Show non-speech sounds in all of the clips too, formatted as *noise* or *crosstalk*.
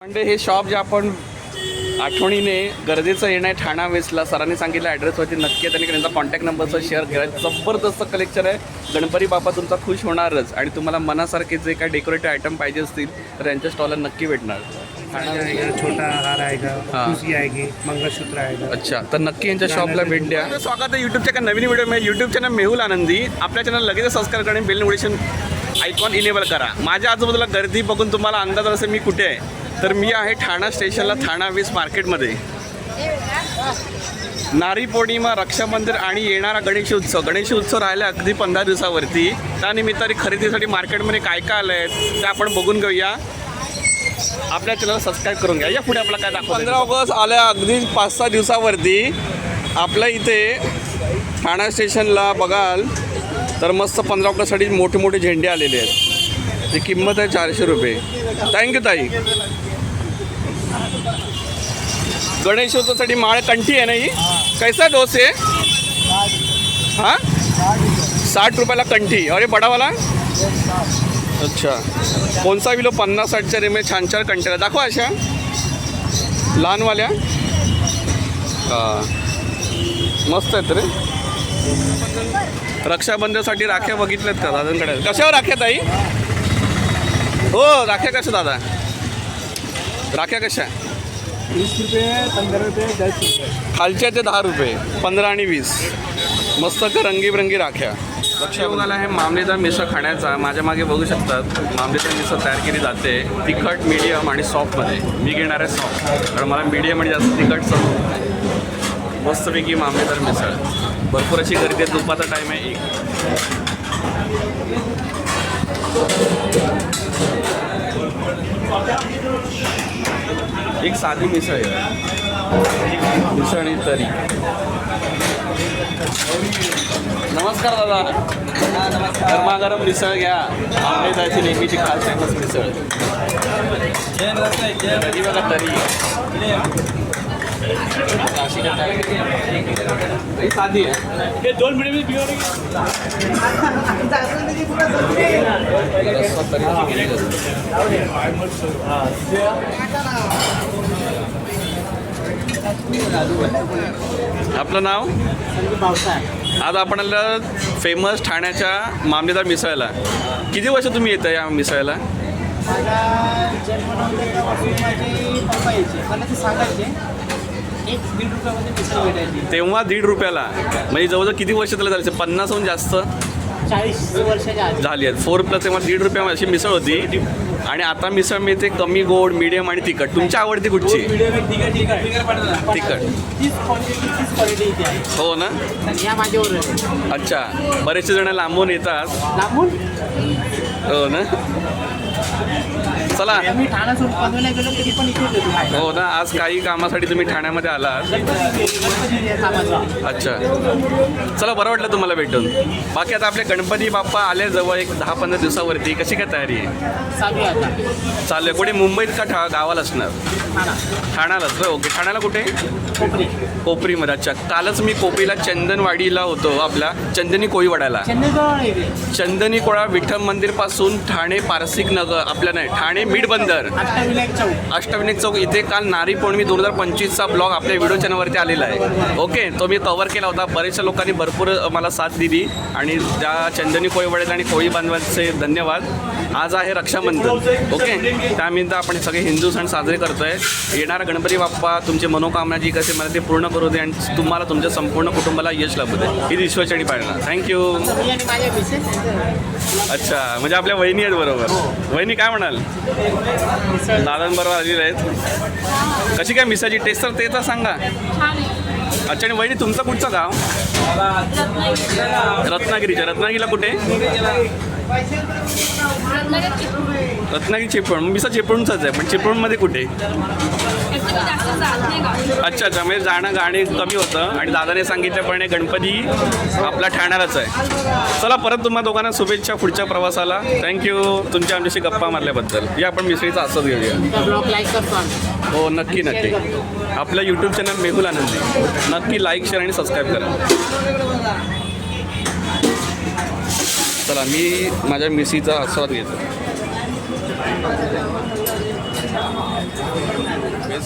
म्हणजे हे शॉप जे आपण आठवणीने गरजेचं येणं आहे ठाणा वेस्टला सरांनी सांगितलं ॲड्रेसवरती नक्की त्यांनी त्यांचा कॉन्टॅक्ट नंबरचा शेअर केला. जबरदस्त कलेक्शन आहे. गणपती बाप्पा तुमचा खुश होणारच. आणि तुम्हाला मनासारखे जे काही डेकोरेटिव्ह आयटम पाहिजे असतील तर यांच्या स्टॉलला नक्की भेटणार. छोटा हार हाँ। आएगी मंगलसूत्र आएगा अच्छा तर नक्की यांच्या शॉपला भेट द्या. स्वागत आहे यूट्यूबच्या एका नवीन व्हिडिओमध्ये. यूट्यूब चॅनल मेहुल आनंदी. आपल्या चॅनल लगेच सबस्क्राईब करणे बेल नोटिफिकेशन आयकॉन इनेबल करा. माझ्या आजूबाजूला गर्दी बघून तुम्हाला अंदाज असेल मी कुठे आहे. तर मी आहे ठाणा स्टेशनला ठाणा वीस मार्केटमध्ये. नारी पौर्णिमा रक्षाबंधन आणि येणारा गणेश उत्सव. गणेश उत्सव राहिला अगदी पंधरा दिवसावरती. त्यानिमित्ताने खरेदीसाठी मार्केटमध्ये काय काय आलं आहे ते आपण बघून घेऊया. आपल्या चॅनल सबस्क्राईब करून घ्या. या पुढे आपला काय दाखवा पंधरा ऑगस्ट आल्या अगदी पाच सहा दिवसावरती आपल्या इथे ठाणा स्टेशनला बघाल तर मस्त पंधरा ऑगस्टसाठी मोठे मोठे झेंडे आलेले आहेत. ती किंमत आहे चारशे रुपये. थँक्यू ताई. गणेशोत्सवासाठी माळ कंठी आहे ना ही? कैसा डोस आहे? हां? साठ. रुपयाला कंठी. अरे बडावाला? अच्छा. कोणसा किलो पन्नास साठच्या रेमे छान छान कंटेला दाखवा अशा. लहानवाल्या. हां. मस्त आहेत रे. रक्षाबंधनसाठी राख्या बघितल्यात का दादांकडे? कशावर राख्या ताई हो राख्या कशा दादा? राख्या कशा वीस रुपये पंधरा रुपये दस रुपये. खालच्या ते दहा रुपये पंधरा आणि वीस. मस्त का रंगीबरंगी राख्या. लक्ष बघायला आहे मामलेदार मिसळ खाण्याचा. माझ्या मागे बघू शकतात मामलेदार मिसळ तयार केली जाते तिखट मीडियम आणि सॉफ्टमध्ये मी घेणार आहे सॉफ्ट कारण मला मीडियम आणि जास्त तिखट सॉफ्ट मस्तपैकी मामलेदार मिसळ. भरपूर अशी गर्दी आहे दुपारचा टाईम आहे एक. एक साधी मिसळ आहे. मिसळ तरी. नमस्कार दादा. गरमागरम मिसळ घ्या. आंबे जायची नेहमीची खास फेमस मिसळ. तरी बघा तरी. ही साधी आहे. हे दोन मिनिट असते. *laughs* आपलं नाव? आज आपण फेमस ठाण्याच्या मामलेदार मिसळला किती वर्ष तुम्ही येता या मिसळला तेव्हा दीड रुपयाला. म्हणजे जवळजवळ किती वर्ष त्याला झाले? पन्नासहून जास्त? चाळीस वर्षाच्या आधी. झाली आहेत. फोर प्लस तेव्हा दीड रुपया अशी मिसळ होती. आणि आता मिसळ मिळते कमी गोड मिडियम आणि तिखट. तुमची आवडती कुठची? तिखट तीच क्वालिटी तीच क्वालिटी इथे आहे. हो ना? तर या माझ्यावर आहे. अच्छा. बरेचसे जण लांबून येतात. लांबून? हो ना? चला. हो ना आज काही कामासाठी तुम्ही ठाण्यामध्ये आलात. अच्छा. चला बरं वाटलं तुम्हाला भेटून. बाकी आता आपले गणपती बाप्पा आले जवळ एक दहा पंधरा दिवसावरती. कशी काय तयारी आहे? चालू आहे कुठे मुंबईत का ठा गावाला असणार? ठाणा. ठाण्यालाच ओके. ठाण्याला कुठे? कोपरी. कोपरीमध्ये. अच्छा. कालच मी कोपरीला चंदनवाडीला होतो आपल्या चंदनी कोळीवाड्याला. चंदनी कोळा विठ्ठल मंदिरपासून ठाणे पारसिक नगर आपल्या नाही ठाणे मिड बंदर अष्टविनायक चौक इथे काल नारी पौर्णिमे दोन हजार पंचवीसचा ब्लॉग आपल्या व्हिडिओ चॅनलवरती आलेला आहे. ओके तो मी कव्हर केला होता. बऱ्याचशा लोकांनी भरपूर मला साथ दिली आणि त्या चंदनी कोळीवाड्यात आणि कोळी बांधवांचे धन्यवाद. आज आहे रक्षाबंधन. ओके त्यानिमित्त आपण सगळे हिंदू सण साजरे करतोय. येणारा गणपती बाप्पा तुमची मनोकामना जी कसे मला ते पूर्ण करू दे आणि तुम्हाला तुमच्या संपूर्ण कुटुंबाला यश लाभू दे. ही ईश्वरचणी पाळणार. थँक्यू अच्छा म्हणजे आपल्या वहिनी आहेत बरोबर. वहिनी काय म्हणाल? दादांबरोबर आलेले आहेत. कशी काय मिसाची टेस्ट तर ते तर सांगा. अच्छा आणि वहिनी तुमचं कुठचं गाव? रत्नागिरीच्या. रत्नागिरीला कुठे? रत्नागिरी चिपळूण. मिसा चिपळूणचाच आहे पण चिपळूणमध्ये कुठे? अच्छा अच्छा. म्हणजे जाणं गाणे कमी होतं आणि दादाने सांगितल्याप्रमाणे गणपती आपला ठाण्यालाच आहे. चला परत तुम्हा दोघांना शुभेच्छा पुढच्या प्रवासाला. थँक्यू तुमच्या आमच्याशी गप्पा मारल्याबद्दल. या आपण मिसळीचा असंच घेऊया. हो नक्की नक्की. आपलं यूट्यूब चॅनल मेहुल आनंदी. नक्की लाईक शेअर आणि सबस्क्राईब करा. चला मी माझ्या मिसीचा आस्वाद घेतो.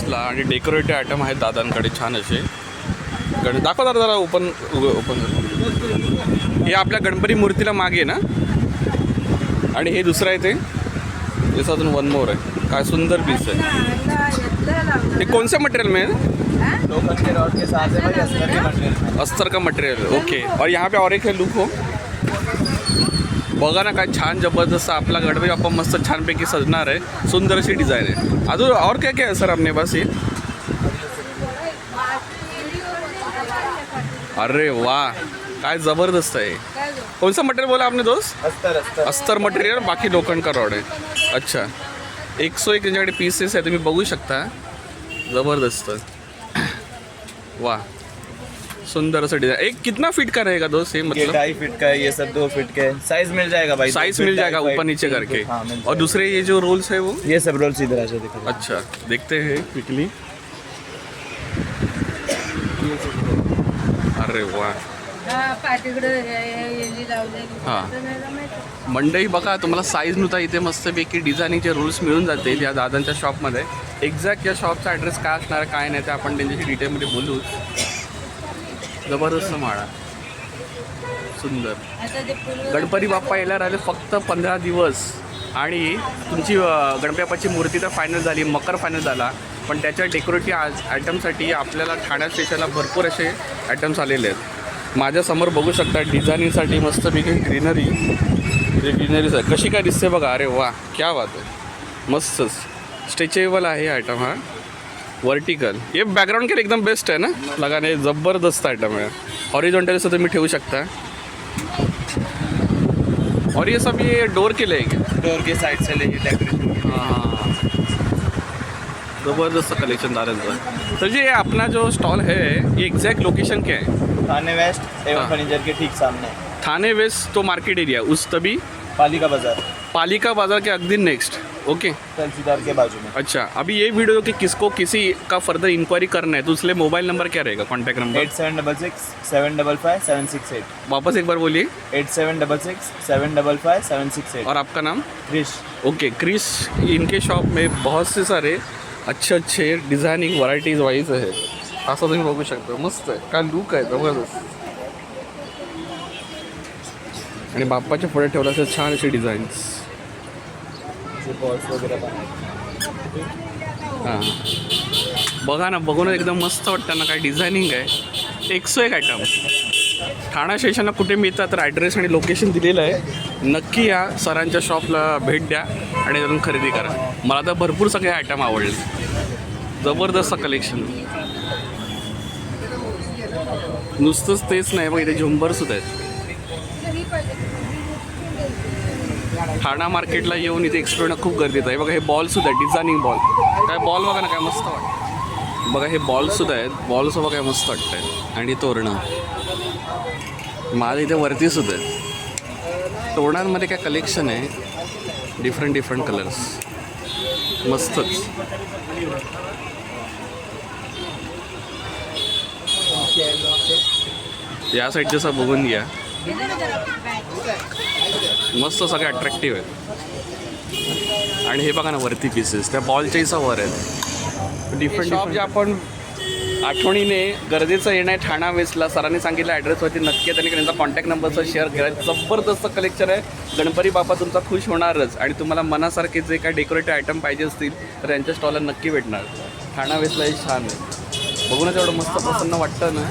बेसला आणि डेकोरेटिव्ह आयटम आहेत दादांकडे छान असे. गण दाखवा दादा जरा ओपन ओपन हे आपल्या गणपती मूर्तीला मागे ना? आणि हे दुसरं आहे ते. जसं अजून वन मोर आहे. काय सुंदर पीस आहे. हे कोणसे मटेरियल में? लोखंड के रॉड के साथ भाई अस्तर के मटेरियल अस्तर का मटेरियल ओके और यहाँ पे और एक है लुक हो बघा ना काय छान जबरदस्त आपला गणपती बाप्पा मस्त छानपैकी सजणार आहे. सुंदर अशी डिझाईन आहे. अजून और क्या क्या है सर अपने पास अरे वाह काय जबरदस्त आहे. कौन सा मटेरियल बोला आपने दोस्त? अस्तर अस्तर. अस्तर मटेरियल बाकी लोखंड का रॉड आहे. अच्छा. एक सो एक त्यांच्याकडे पीसेस आहे तुम्ही बघू शकता. जबरदस्त. वाह सुंदर असं डिजाइन एक कितना फीट का रहेगा दोस्त ये ये मतलब ढाई फीट का है ये सब दो फीट का साइज मिल जाएगा भाई साइज मिल जाएगा ऊपर नीचे करके। और जाएगा। दूसरे ये जो रोल्स है वो? ये सब रोल्स इधर आ जाए देखो। अच्छा देखते हैं क्विकली अरे वाह। हा. मंडई बघा तुम्हाला साईजनुसार इथे मस्तपैकी डिझायनिंगचे रूल्स मिळून जाते या दादांच्या शॉपमध्ये एक्झॅक्ट या शॉपचा ॲड्रेस काय असणार काय नाही ते आपण त्यांच्याशी डिटेलमध्ये बोलू. जबरदस्त माळा सुंदर. गणपती बाप्पा यायला राहिले फक्त पंधरा दिवस. आणि तुमची गणपती बाप्पाची मूर्ती तर फायनल झाली मकर फायनल झाला. पण त्याच्या डेकोरेटिव्ह आज आयटमसाठी आपल्याला ठाण्या स्टेशनला भरपूर असे आयटम्स आलेले आहेत. माझ्यासमोर बघू शकता डिझायनिंगसाठी मस्तपैकी ग्रीनरी हे आहे. कशी काय दिसते बघा? अरे वा क्या वाद आहे. मस्तच स्ट्रेचेबल आहे आयटम हा. वर्टिकल हे बॅकग्राऊंड के लिए एकदम बेस्ट आहे ना? लगाने ज़बरदस्त आयटम आहे हॉरिझॉन्टल असं तुम्ही ठेवू शकता और ये सब ये डोर के लिए डोर के साइड से लेके डेकोरेशन हाँ। ज़बरदस्त कलेक्शन दादांचा तर जे अपना जो स्टॉल है ये एग्जैक्ट लोकेशन क्या है? थाने वेस्ट एवं हाँ। फर्नीचर के ठीक सामने। थाने वेस्ट तो मार्केट एरिया उस तभी पालिका बाज़ार। पालिका बाज़ार के अगदी नेक्स्ट ओके तहसीलदार के बाजू में। अच्छा अभी ये वीडियो कि किसको किसी का फर्दर इंक्वायरी करना है तो उसके मोबाइल नंबर क्या रहेगा? Contact number eight seven double six seven double five seven six eight वापस एक बार बोलिए। Eight seven double six seven double five seven six eight और आपका नाम? क्रिश। ओके क्रिश इनके शॉप में बहुत से सारे अच्छे अच्छे डिझायनिंग व्हरायटीज वाईज आहे असं तुम्ही बघू शकता मस्त आहे काय लुक आहे ज़बरदस्त। आणि बाप्पाच्या पुढे ठेवलं असं छान असे डिझाईन्स बॉल्स हां. बघा ना बघून एकदम मस्त वाटतं ना काय डिझायनिंग आहे. एकसो एक आयटम ठाणा स्टेशनला कुठे मिळतात तर ॲड्रेस आणि लोकेशन दिलेलं आहे. नक्की या सरांच्या शॉपला भेट द्या आणि त्यातून खरेदी करा. मला तर भरपूर सगळे आयटम आवडले. जबरदस्त कलेक्शन नुसतंच तेच नाही बघ इथे झुंबरसुद्धा आहेत. ठाणा मार्केटला येऊन इथे एक्सप्लोर खूप गरजेचं आहे. बघा हे बॉलसुद्धा आहे डिझायनिंग बॉल काय बॉल बघा ना काय मस्त वाटतं बघा हे बॉलसुद्धा आहेत. बॉलसुद्धा काय मस्त वाटतं आणि तोरणं. माझ्या इथे वरती सुद्धा आहे. तोरणांमध्ये काय कलेक्शन आहे? डिफरंट डिफरंट कलर्स मस्तच. या साईडचं असं बघून घ्या. मस्त सगळे अट्रॅक्टिव्ह आहेत. आणि हे बघा ना वरती पीसेस त्या बॉलच्याही वर आहेत. डिफरंट शॉप जे आपण आठवणीने गरजेचं येणं आहे ठाणा वेस्टला सरांनी सांगितलं ॲड्रेसवरती नक्की त्यांनी त्यांचा कॉन्टॅक्ट नंबरचा शेअर केला. जबरदस्त कलेक्शन आहे. गणपती बाप्पा तुमचा खुश होणारच. आणि तुम्हाला मनासारखे जे काय डेकोरेटिव्ह आयटम पाहिजे असतील तर यांच्या स्टॉलला नक्की भेटणार. ठाणा वेस्टला हे छान आहे. बघूनच एवढं मस्त प्रसन्न वाटतं ना.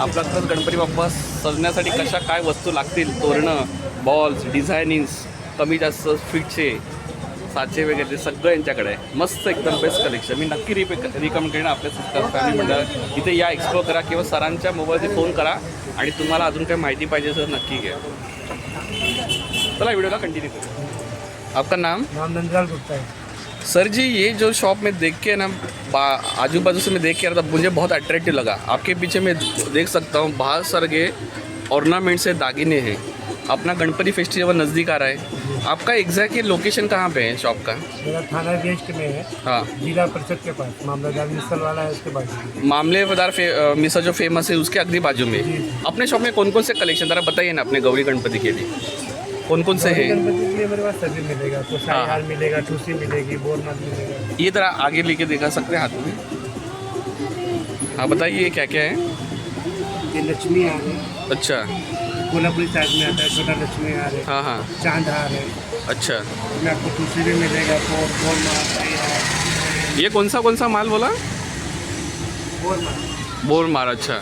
आपला खरंच गणपती बाप्पा सजण्यासाठी कशा काय वस्तू लागतील? तोरणं बॉल्स डिझायनिंग्स कमी जास्त फिटचे साचे वगैरे सगळं यांच्याकडे आहे. मस्त एकदम बेस्ट कलेक्शन मी नक्की रिपे रिकमेंड करेन आपल्या सिस्टर फॅमिली मंडळ इथे या एक्सप्लोर करा किंवा सरांच्या मोबाईलचे फोन करा आणि तुम्हाला अजून काही माहिती पाहिजे असेल तर नक्की घ्या. चला व्हिडिओला कंटिन्यू करू आपका नाम? नाम नंदलाल गुप्ता है सर जी ये जो शॉप में देख के ना आजू बाजू से मैं देख के आ रहा था मुझे बहुत अट्रैक्टिव लगा। आपके पीछे मैं देख सकता हूँ बाहर सर के ऑर्नामेंट से दागिने हैं। अपना गणपति फेस्टिवल नज़दीक आ रहा है। आपका एग्जैक्ट ये लोकेशन कहाँ पे है शॉप का? मेरा थाना वेस्ट में है। हाँ। जिला परिषद के पास मामलादार मिसल वाला है उसके बाजू में। मामले पदार फे अ, मिसर जो फ़ेमस है उसके अगली बाजू में। अपने शॉप में कौन कौन से कलेक्शन जरा बताइए ना अपने गौरी गणपति के लिए। कौन कौन से हैं? गणपति के लिए मेरे पास सभी मिलेगा आपको हाँ। मिलेगा ठूसी मिलेगी बोरमत मिलेगा। ये तरह आगे लेके दिखा सकते हैं हाथ में? हाँ बताइए ये क्या क्या है? ये लक्ष्मी हार है। अच्छा। कोल्हापुरी साइज़ में आता है छोटा लक्ष्मी हार है। हाँ हाँ। चाँद हार है। अच्छा। इसमें आपको ठूसी भी मिलेगा बोर बोरमत ये कौन सा कौन सा माल बोला? बोर मार अच्छा। है।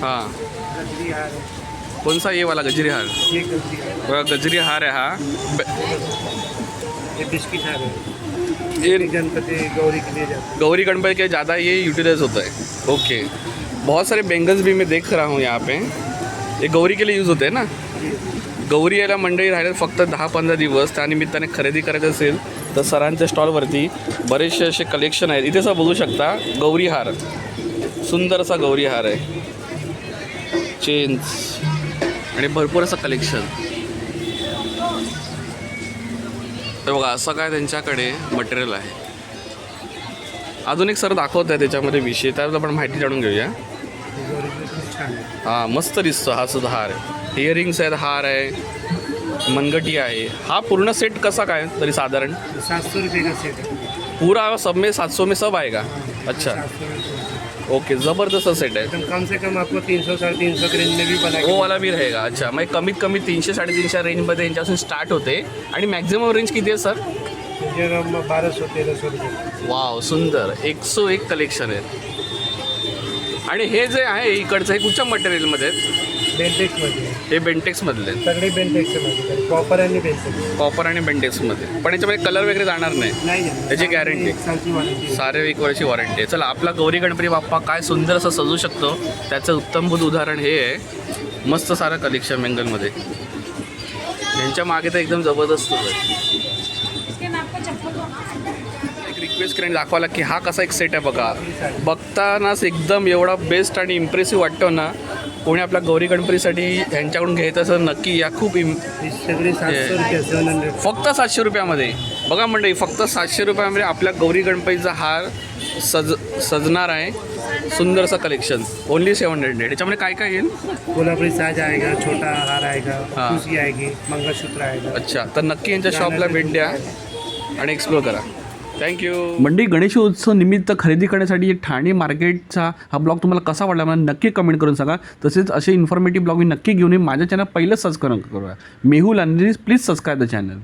हाँ। गजरी हार है। कौन सा ये वाला गजरी हार ये गजरी है गजरी हार है। हा ये बिस्किट हार है। ये गणपति गौरी के लिए जाता गौरी गणपति के ज़्यादा ये यूटिलाइज होता है। ओके बहुत सारे बेंगल्स भी मैं देख रहा हूँ यहाँ पे। ये गौरी के लिए यूज होते हैं ना? गौरी यायला मंडळी राहिले फक्त दहा पंधरा दिवस त्यानिमित्ताने खरेदी करायचं असेल तर सरांच्या स्टॉलवरती बरेचसे असे कलेक्शन आहेत. इथे असं बघू शकता गौरी हार. सुंदर असा गौरी हार आहे. चेन्स आणि भरपूर असं कलेक्शन तर बघा असं काय त्यांच्याकडे मटेरियल आहे. अजून एक सर दाखवत आहे त्याच्यामध्ये विषय त्यात आपण माहिती जाणून घेऊया. है के आहे मस्त दिसतो हा सुद्धा हार. आहे इयरिंग्स आहेत हार आहे मनगटी आहे. हा पूर्ण सेट कसा काय? तरी साधारण. सात सौ रुपये का सेट है पूरा सब में सात सौ में सब अच्छा सात सौ रुपये ओके ज़बरदस्त सेट आहे. एकदम कम से कम आपको तीन सौ साढ़े तीन सौ के रेंज में भी बना वो वाला भी रहेगा अच्छा. मग कमीत कमी तीनशे साडेतीनशे रेंजमध्ये यांच्यापासून स्टार्ट होते. आणि मॅक्झिमम रेंज किती आहे सर सौ तेरह सौ रुपये. वाव सुंदर. एक सो एक कलेक्शन आहे आणि हे जे आहे इकडचं हे कुठच्या मटेरियलमध्ये आहेत? बेंटेक्समध्ये हे बेंटेक्समधले आहेत. सगळे बेंटेक्समध्ये कॉपर आणि बेंटेक्स कॉपर आणि बेंटेक्समध्ये पण याच्यामध्ये कलर वगैरे जाणार नाही. त्याची guarantee. वॉरंटी सारे एक वर्षी वॉरंटी आहे. चला आपला गौरी गणपती बाप्पा काय सुंदर असं सजू शकतो त्याचं उत्तमभूत उदाहरण हे आहे. मस्त सारं कलेक्शन बेंगलमध्ये यांच्या मागे तर एकदम जबरदस्त आहे. एक रिक्वेस्ट करेन दाखवायला की हा कसा एक सेट आहे बघा. बघतानाच एकदम एवढा बेस्ट आणि इम्प्रेसिव्ह वाटतो ना कोणी आपल्या गौरी गणपतीसाठी ह्यांच्याकडून घ्यायचं असं नक्की या खूप इम सगळी सातशे रुपये सेवन हंड्रेड फक्त सातशे रुपयामध्ये. बघा मंडळी फक्त सातशे रुपयामध्ये आपल्या गौरी गणपतीचा हार सज सजणार आहे. सुंदर असं कलेक्शन ओनली सेवन हंड्रेड याच्यामध्ये काय काय येईल? कोल्हापुरी साज आएगा छोटा हार आएगा हाँ. खुशी आएगी मंगलसूत्र आएगा अच्छा. तर नक्की यांच्या शॉपला भेट द्या आणि एक्सप्लोर करा. थँक्यू मंडी गणेशोत्सव निमित्त खरेदी करण्यासाठी ठाणे मार्केटचा हा ब्लॉग तुम्हाला कसा वाटला मला नक्की कमेंट करून सांगा. तसेच असे इन्फॉर्मेटिव्ह ब्लॉग मी नक्की घेऊन माझ्या चॅनल पहिलं सबस्क्राईब करूया मेहुल आणि प्लीज सबस्क्राईब द चॅनल